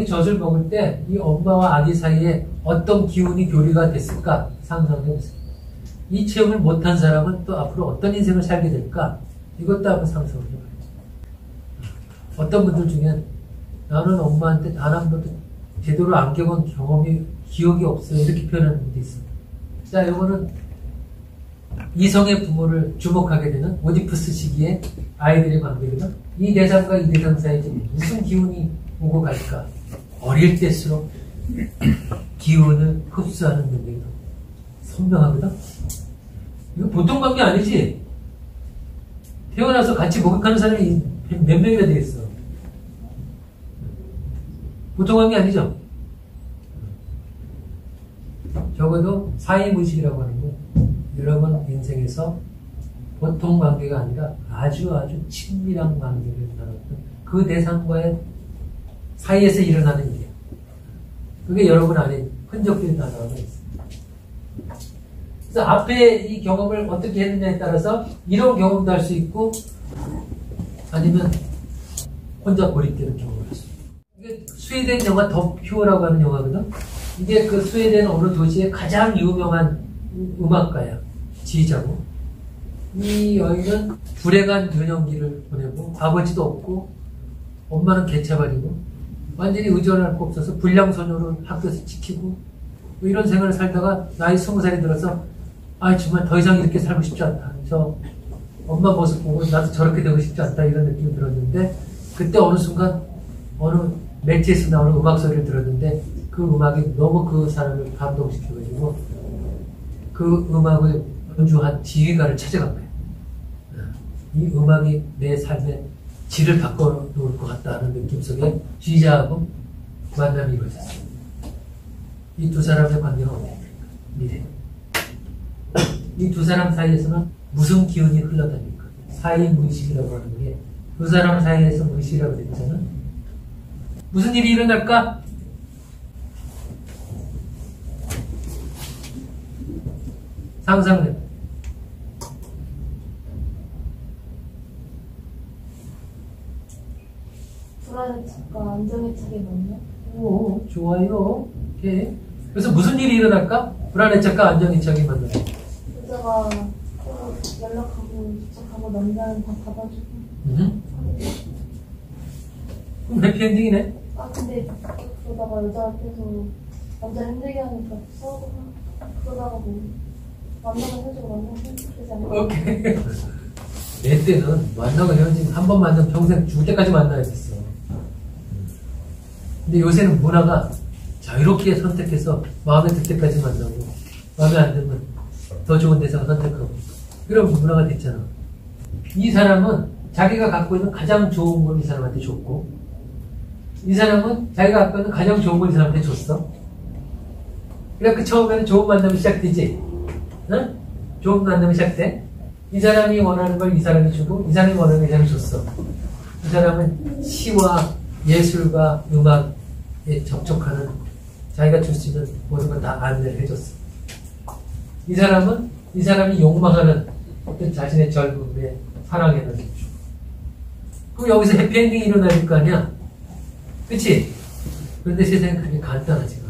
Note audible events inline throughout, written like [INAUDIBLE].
이 젖을 먹을 때 이 엄마와 아기 사이에 어떤 기운이 교류가 됐을까 상상해 보세요. 이 체험을 못한 사람은 또 앞으로 어떤 인생을 살게 될까? 이것도 한번 상상을 해봐요. 어떤 분들 중엔 나는 엄마한테 단 한 번도 제대로 안 겪은 경험이 기억이 없어요. 이렇게 표현하는 분도 있어요. 자, 이거는 이성의 부모를 주목하게 되는 오디푸스 시기에 아이들의 관계거든. 이 대상과 이 대상 사이에 무슨 기운이 오고 갈까? 어릴 때수록 기운을 흡수하는 능력이 선명하거든. 이거 보통 관계 아니지? 태어나서 같이 목욕하는 사람이 몇 명이나 되겠어? 보통 관계 아니죠? 적어도 사이무식이라고 하는 건 여러분 인생에서 보통 관계가 아니라 아주 아주 친밀한 관계를 나눴던 그 대상과의 사이에서 일어나는. 그게 여러분 안에 다 나와 있습니다. 그래서 앞에 이 경험을 어떻게 했느냐에 따라서 이런 경험도 할 수 있고 아니면 혼자 고립되는 경험을 할 수 있고 이게 스웨덴 영화 더 퓨어라고 하는 영화거든. 이게 그 스웨덴 어느 도시의 가장 유명한 음악가야. 지휘자고. 이 여인은 불행한 유년기를 보내고 아버지도 없고 엄마는 개차발이고 완전히 의존할 거 없어서 불량소녀를 학교에서 지키고 뭐 이런 생활을 살다가 나이 스무 살이 들어서 아 정말 더 이상 이렇게 살고 싶지 않다. 저 엄마 모습 보고 나도 저렇게 되고 싶지 않다 이런 느낌이 들었는데 그때 어느 순간 어느 매체에서 나오는 음악 소리를 들었는데 그 음악이 너무 그 사람을 감동시켜가지고 그 음악을 연주한 지휘가를 찾아간 거예요. 이 음악이 내 삶의 질을 바꿔놓을 것 같다는 느낌 속에 지휘자하고 만남이 이루어졌어요. 이 두 사람의 관계가 어떻게 미래. 이 두 사람 사이에서는 무슨 기운이 흘러다닙니까? 사이 무의식이라고 하는 게 두 사람 사이에서 무의식이라고 됐잖아요. 무슨 일이 일어날까? 불안의 안정의 착이 맞냐? 오, 좋아요. 오케이. 그래서 무슨 일이 일어날까? 안정의 착이 만나. 여자가 연락하고 도착하고 남자는 다 받아주고 음. 그럼 해피엔딩이네. 아 근데 그러다가 여자한테서 남자 힘들게 하니까 싸우고 막 그러다가 뭐 만나고 헤어지고 만나고 헤어지지 않을까? 오케이. [LAUGHS] 내 때는 만나고 헤어지면 한 번 만나면 평생 죽을 때까지 만나야 됐어. 근데 요새는 문화가 자유롭게 선택해서 마음에 들 때까지 만나고 마음에 안 들면 더 좋은 데서 선택하고 그런 문화가 됐잖아. 이 사람은 자기가 갖고 있는 가장 좋은 걸 이 사람한테 줬고 이 사람은 자기가 갖고 있는 가장 좋은 걸 이 사람한테 줬어. 그래 그 처음에는 좋은 만남이 시작되지. 응? 좋은 만남이 시작돼. 이 사람이 원하는 걸 이 사람이 주고 이 사람이 원하는 걸 이 사람이 줬어. 이 사람은 시와 예술과 음악에 접촉하는 자기가 줄 수 있는 모든 걸 다 안내를 해줬어. 이 사람은 이 사람이 욕망하는 어떤 자신의 젊음에 에너지를 주고. 그럼 여기서 해피엔딩이 일어날 거 아니야? 그치? 그런데 세상은 그게 간단하지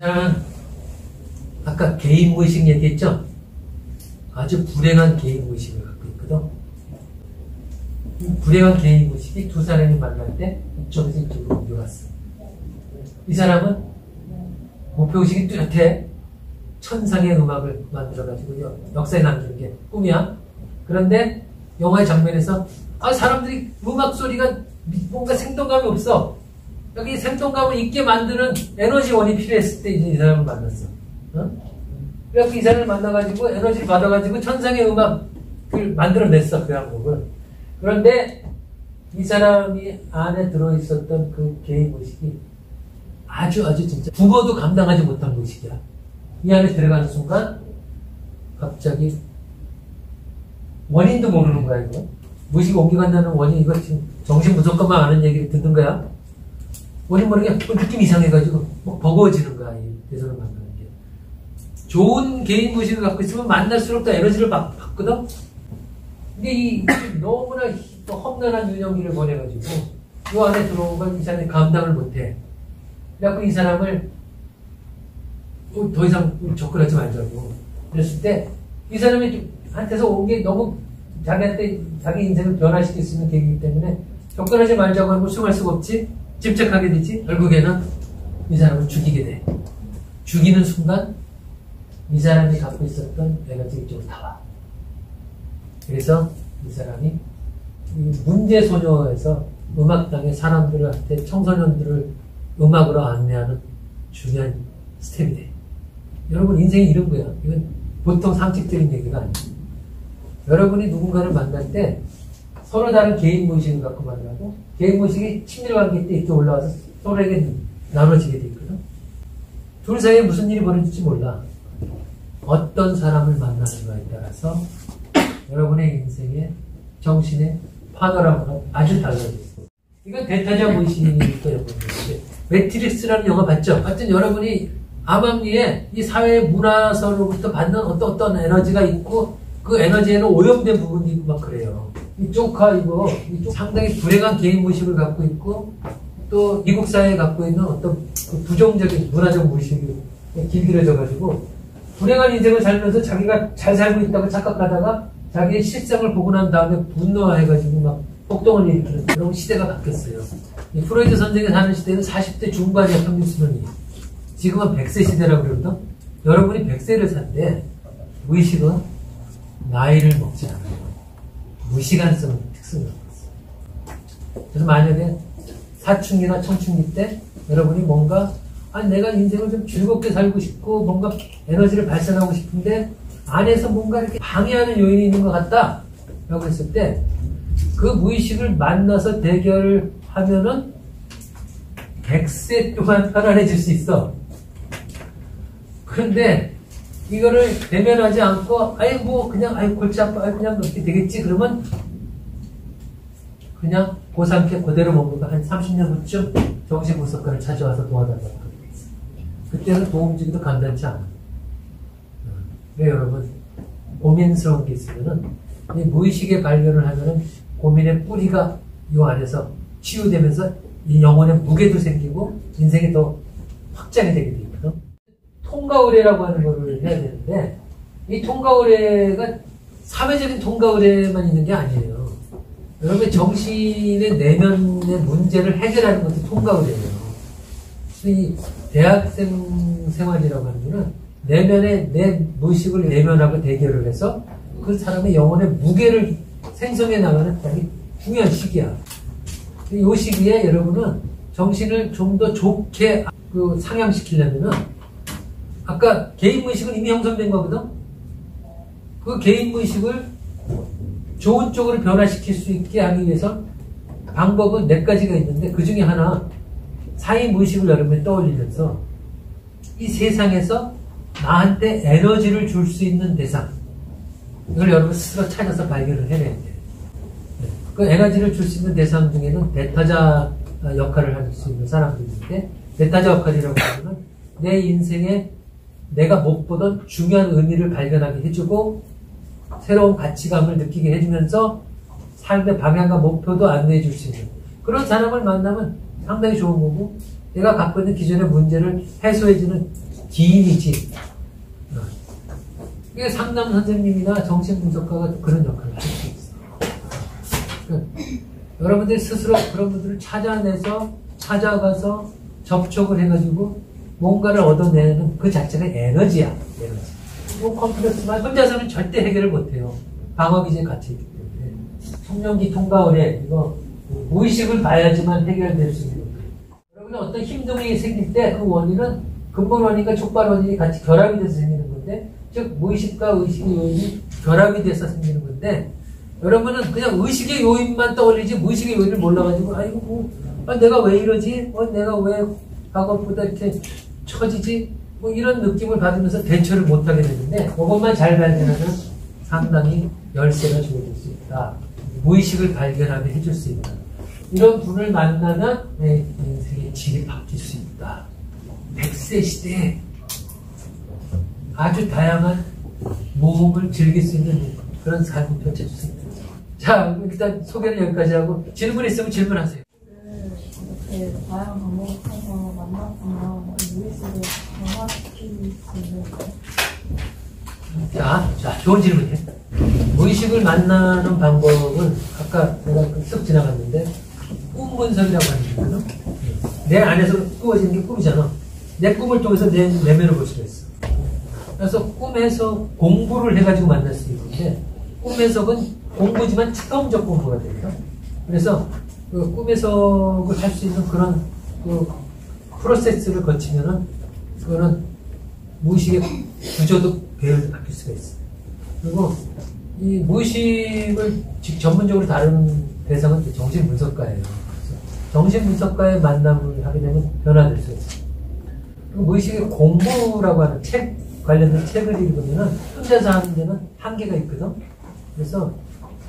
저는 아까 개인 무의식 얘기했죠? 아주 불행한 개인 무의식을 갖고 있거든. 이 불행한 개인 무의식이 두 사람이 만날 때 이쪽에서 이쪽으로 옮겨갔어. 이 사람은 목표 의식이 뚜렷해. 천상의 음악을 만들어가지고 여- 역사에 남기는 게 꿈이야. 그런데 영화의 장면에서 아 사람들이 음악 소리가 뭔가 생동감이 없어. 여기 생동감을 있게 만드는 에너지원이 필요했을 때 이제 이 사람을 만났어. 어? 그래서 이 사람을 만나가지고 에너지를 받아가지고 천상의 음악을 만들어냈어 그 항목을. 그런데 이 사람이 안에 들어있었던 그 개인 의식이 아주 아주 진짜 죽어도 감당하지 못한 의식이야. 이 안에 들어가는 순간 갑자기 원인도 모르는 거야 이거. 무의식 옮겨간다는 원인 이거 지금 정신 무조건만 아는 얘기를 듣는 거야. 원인 모르게 뭐 느낌 이상해가지고 뭐 버거워지는 거야 이 대선을 만나는 게. 좋은 개인 무식을 갖고 있으면 만날수록 더 에너지를 받, 받거든? 근데 이 너무나 또 험난한 유년기를 보내가지고 이 안에 들어온 걸이 사람이 감당을 못해. 그래갖고 이 사람을 더 이상 접근하지 말자고. 그랬을 때 이 사람이 한테서 온 게 너무 자기한테 자기 인생을 변화시킬 수 있는 계기이기 때문에 접근하지 말자고 하면 수용할 수가 없지. 집착하게 되지. 결국에는 이 사람을 죽이게 돼. 죽이는 순간 이 사람이 갖고 있었던 에너지 이쪽으로 나와. 그래서 이 사람이 문제 소녀에서 음악당의 사람들한테 청소년들을 음악으로 안내하는 중요한 스텝이 돼. 여러분 인생이 이런 거야. 이건 보통 상식적인 얘기가 아니에요. 여러분이 누군가를 만날 때 서로 다른 개인 무의식을 갖고 만나고 개인 무의식이 친밀 관계 때 이렇게 올라와서 서로에게 나눠지게 돼 있거든. 둘 사이에 무슨 일이 벌어질지 몰라. 어떤 사람을 만나는가에 따라서 여러분의 인생의 정신의 파노라마가 아주 달라져 있어요. 이건 대타자 무의식이 여러분들. 매트릭스라는 영화 봤죠? 하여튼 여러분이 암암리에 이 사회 문화서로부터 받는 어떤 어떤 에너지가 있고 그 에너지에는 오염된 부분이 있고 막 그래요. 이 쪽하 이거 상당히 불행한 개인 무의식을 갖고 있고 또 미국 사회에 갖고 있는 어떤 그 부정적인 문화적 무의식이 길들여져 가지고 불행한 인생을 살면서 자기가 잘 살고 있다고 착각하다가 자기의 실상을 보고 난 다음에 분노해가지고 막 폭동을 일으키는 그런 시대가 바뀌었어요. 이 프로이드 선생이 사는 시대는 40대 중반이야 평균 수명이. 지금은 100세 시대라고 그러거든. 여러분이 100세를 산대 무의식은 나이를 먹지 않아요. 무시간성 특성을 갖고 있어요. 그래서 만약에 사춘기나 청춘기 때 여러분이 뭔가 아 내가 인생을 좀 즐겁게 살고 싶고 뭔가 에너지를 발산하고 싶은데 안에서 뭔가 이렇게 방해하는 요인이 있는 것 같다 라고 했을 때 그 무의식을 만나서 대결을 하면은 100세 동안 [LAUGHS] 편안해질 수 있어. 그런데 이거를 대면하지 않고 아이 뭐 그냥 아이 골치 아파 아이 그냥 그렇게 되겠지 그러면 그냥 고상케 그대로 머물고 한 30년 후쯤 정신분석가를 찾아와서 도와달라고 있어요. 그때는 도움 주기도 간단치 않아. 왜 여러분 고민스러운 게 있으면은 이 무의식의 발견을 하면은 고민의 뿌리가 이 안에서 치유되면서 이 영혼의 무게도 생기고 인생이 더 확장이 되게 돼 있거든. 통가의례라고 하는 거를 해야 되는데 이 통가의례가 사회적인 통가의례만 있는 게 아니에요. 여러분의 정신의 내면의 문제를 해결하는 것도 통가의례예요. 이 대학생 생활이라고 하는 거는 내면의 내 무의식을 내면하고 대결을 해서 그 사람의 영혼의 무게를 생성해 나가는 되게 중요한 시기야. 이 시기에 여러분은 정신을 좀 더 좋게 그 상향시키려면은 아까 개인 무의식은 이미 형성된 거거든? 그 개인 무의식을 좋은 쪽으로 변화시킬 수 있게 하기 위해서 방법은 몇 가지가 있는데 그 중에 하나 사이 무의식을 여러분이 떠올리면서 이 세상에서 나한테 에너지를 줄 수 있는 대상 이걸 여러분 스스로 찾아서 발견을 해내야 돼요. 그 에너지를 줄 수 있는 대상 중에는 대타자 역할을 할 수 있는 사람들인데 대타자 역할이라고 하면 내 인생에 내가 못 보던 중요한 의미를 발견하게 해주고 새로운 가치감을 느끼게 해주면서 삶의 방향과 목표도 안내해 줄 수 있는 그런 사람을 만나면 상당히 좋은 거고 내가 갖고 있는 기존의 문제를 해소해주는 기인이지 이게 상담 선생님이나 정신분석가가 그런 역할을 할 수 있어. 그러니까 여러분들이 스스로 그런 분들을 찾아내서 찾아가서 접촉을 해가지고 뭔가를 얻어내는 그 자체가 에너지야. 에너지. 뭐 컴플렉스만 혼자서는 절대 해결을 못해요. 방어 기제 같이 있기 때문에. 청년기 통과원에 이거 무의식을 봐야지만 해결될 수 있는 거예요. 여러분은 어떤 힘듦이 생길 때 그 원인은 근본 원인과 촉발 원인이 같이 결합이 돼서 생기는 건데 즉 무의식과 의식의 요인이 결합이 돼서 생기는 건데 여러분은 그냥 의식의 요인만 떠올리지 무의식의 요인을 몰라가지고 아이고 뭐 아, 내가 왜 이러지? 어, 내가 왜 과거보다 이렇게 처지지? 뭐 이런 느낌을 받으면서 대처를 못하게 되는데 그것만 잘 발견하면 상당히 열쇠가 주어질 수 있다. 무의식을 발견하게 해줄 수 있다. 이런 분을 만나면 내 인생의 질이 바뀔 수 있다. 100세 시대에 아주 다양한 모험을 즐길 수 있는 그런 삶을 펼쳐주습니다 자, 일단 소개는 여기까지 하고 질문 있으면 질문하세요. 이렇게 다양한 방법을 자, 자, 좋은 질문이에요. 무의식을 만나는 방법은 아까 내가 쓱 지나갔는데 꿈 분석이라고 하는 거거든. 내 안에서 꾸어지는 게 꿈이잖아. 내 꿈을 통해서 내 내면을 볼 수가 있어. 그래서 꿈에서 공부를 해가지고 만날 수 있는데 꿈 해석은 공부지만 체험적 공부가 됩니다. 그래서 그 꿈 해석을 할 수 있는 그런 그 프로세스를 거치면은 그거는 무의식의 구조도 배열도 바뀔 수가 있어요. 그리고 이 무의식을 직- 전문적으로 다루는 대상은 정신분석가예요. 정신분석가의 만남을 하게 되면 변화될 수가 있어요. 무의식의 공부라고 하는 책 관련된 책을 읽으면은 혼자서 하는 데는 한계가 있거든. 그래서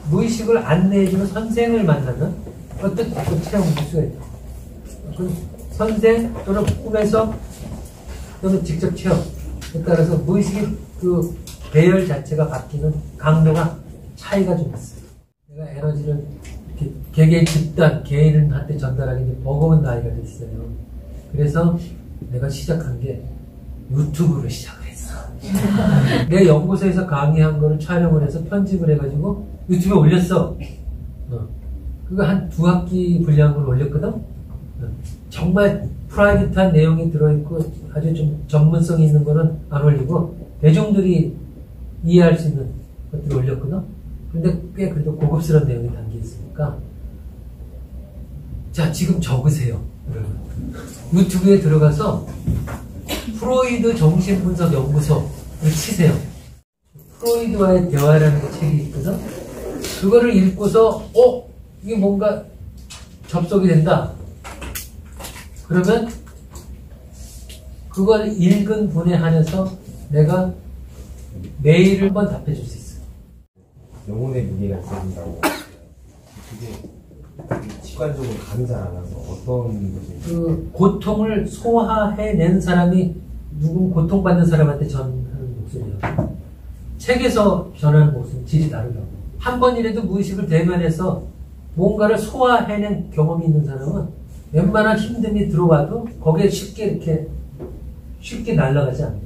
무의식을 안내해주는 선생을 만나면 어떤 어떤 체험을 할 수가 있다. 그 선생 또는 꿈에서 또는 직접 체험에 따라서 무의식의 그 배열 자체가 바뀌는 강도가 차이가 좀 있어요. 내가 에너지를 이렇게 개개인 집단, 개인한테 전달하기 이제 버거운 나이가 됐어요. 그래서 내가 시작한 게 유튜브를 시작을 했어. [LAUGHS] 내 연구소에서 강의한 거를 촬영을 해서 편집을 해가지고 유튜브에 올렸어. 어. 그거 한 두 학기 분량을 올렸거든? 어. 정말 프라이빗한 내용이 들어있고 아주 좀 전문성 있는 거는 안 올리고 대중들이 이해할 수 있는 것들을 올렸거든? 근데 꽤 그래도 고급스러운 내용이 담겨 있으니까 자 지금 적으세요 여러분 유튜브에 들어가서 프로이드 정신분석 연구소를 치세요 프로이드와의 대화라는 그 책이 있거든 그거를 읽고서 어? 이게 뭔가 접속이 된다 그러면 그걸 읽은 분에 한해서 내가 메일을 한번 답해 줄 수 있어요. 영혼의 무게가 있어진다고 그게 직관적으로 감이 잘안 와서 어떤 그 고통을 소화해낸 사람이 누군 고통받는 사람한테 전하는 목소리야. 책에서 전하는 목소리 질이 다르다. 한 번이라도 무의식을 대면해서 뭔가를 소화해낸 경험이 있는 사람은 웬만한 힘듦이 들어와도 거기에 쉽게 이렇게 쉽게 날아가지 않아요.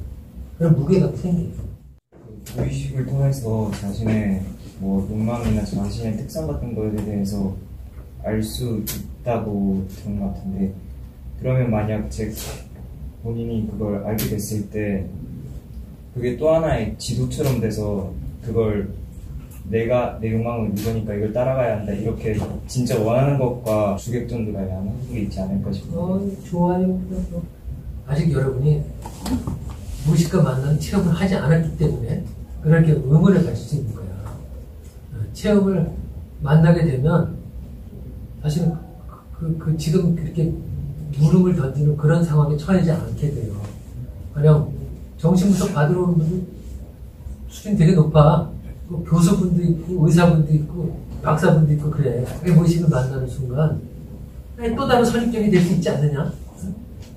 그런 무게감이 생겨요. 그 무의식을 통해서 자신의 뭐 욕망이나 자신의 특성 같은 것에 대해서 알 수 있다고 들은 것 같은데 그러면 만약 제 본인이 그걸 알게 됐을 때 그게 또 하나의 지도처럼 돼서 그걸 내가 내 욕망은 이거니까 이걸 따라가야 한다 이렇게 진짜 원하는 것과 주객전도가 약간 한국에 있지 않을까 싶어요. 어, 좋아요. 아직 여러분이 무의식과 만나는 체험을 하지 않았기 때문에 그렇게 의문을 가질 수 있는 거야. 어, 체험을 만나게 되면 사실 그, 그 지금 그렇게 물음을 던지는 그런 상황에 처하지 않게 돼요. 가령 정신분석 받으러 오는 분들 수준이 되게 높아. 그 교수분도 있고 의사분도 있고 박사분도 있고 그래. 그 무의식을 만나는 순간 또 다른 선입견이 될 수 있지 않느냐?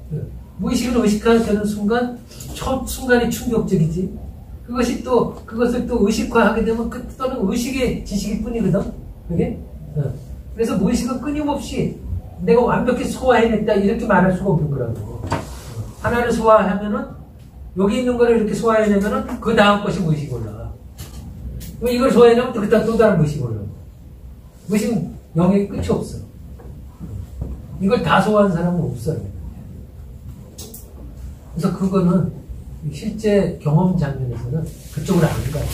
그 무의식을 의식하는 순간 첫 순간이 충격적이지. 그것이 또 그것을 또 의식화하게 되면 그 또는 의식의 지식일 뿐이거든. 그게. 어. 그래서 무의식은 끊임없이 내가 완벽히 소화해냈다 이렇게 말할 수가 없는 거라고. 어. 하나를 소화하면은 여기 있는 거를 이렇게 소화해내면은 그 다음 것이 무의식이. 그럼 이걸 소화해내면 또 그다음 또 다른 무의식이 올라가. 무의식은 영역이 끝이 없어. 이걸 다 소화하는 사람은 없어요. 그래서 그거는 실제 경험 장면에서는 그쪽으로 안 가요.